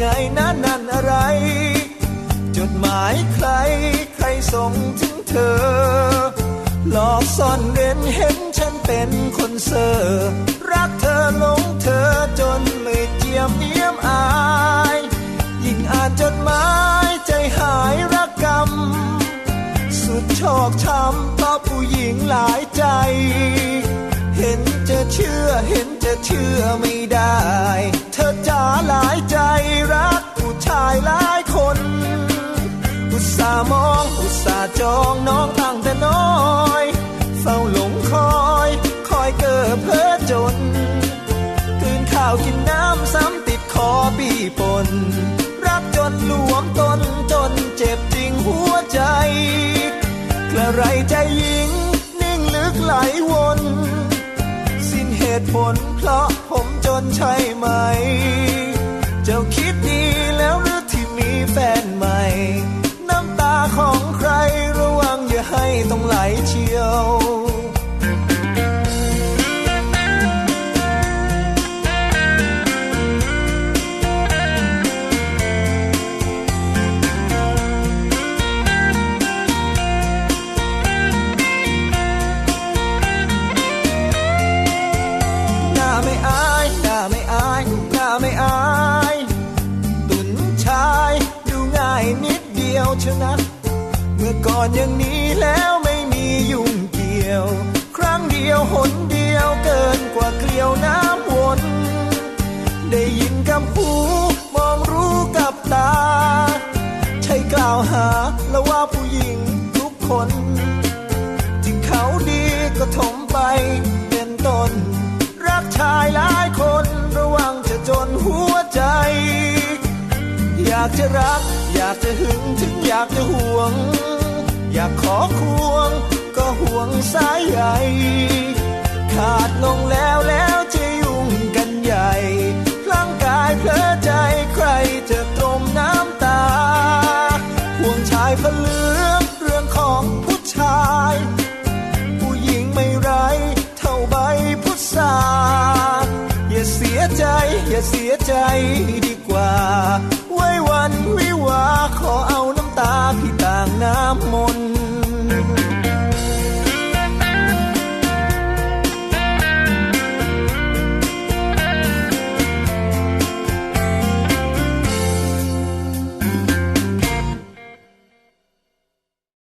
ไงนั่นนั่นอะไร จดหมายใครใครส่งถึงเธอ หลอกซ่อนเร้นเห็นฉันเป็นคนเซอร์รักเธอหลงเธอจนไม่เจียมเนียมอาย ยิ่งอ่านจดหมายใจหายรักกรรม สุดชอกช้ำต่อผู้หญิงหลายใจ เห็นจะเชื่อเห็นจะเชื่อไม่ได้ องน้องตั้งแต่น้อยเฝ้าหลงคอย คอยเกิดเพ้อจนคืนข้าวกินน้ำซ้ำติดคอปีปนรักจนหลวมตนจนเจ็บจริงหัวใจกระไรใจหญิง นิ่งลึกไหลวน สิ้นเหตุผลเพราะผมจนใช่ไหม ชนะ เมื่อก่อนอย่างนี้แล้วไม่มียุ่งเกี่ยว ครั้งเดียวหนเดียวเกินกว่าเกลียวน้ำวน ได้ยินคำพูมองรู้กับตา ใช่กล่าวหาแล้วว่าผู้หญิงทุกคน ที่เขาดีก็ถมไปเป็นต้น รักชายหลายคนระวังจะจนหัวใจ อยากจะรัก อยากจะหึงถึงอยากจะห่วง อยากขอควง ก็ห่วงสายใหญ่ขาดลงแล้วแล้วจะยุ่งกันใหญ่พลังกายเพลอใจใครจะตรมน้ำตา ห่วงชายพะเลือกเรื่องของผู้ชาย ผู้หญิงไม่ไรเท่าใบพุทราอย่าเสียใจ อย่าเสียใจดีกว่า ว้วันวิวาขอเอาน้ำตาพี่ต่างน้ำมนต์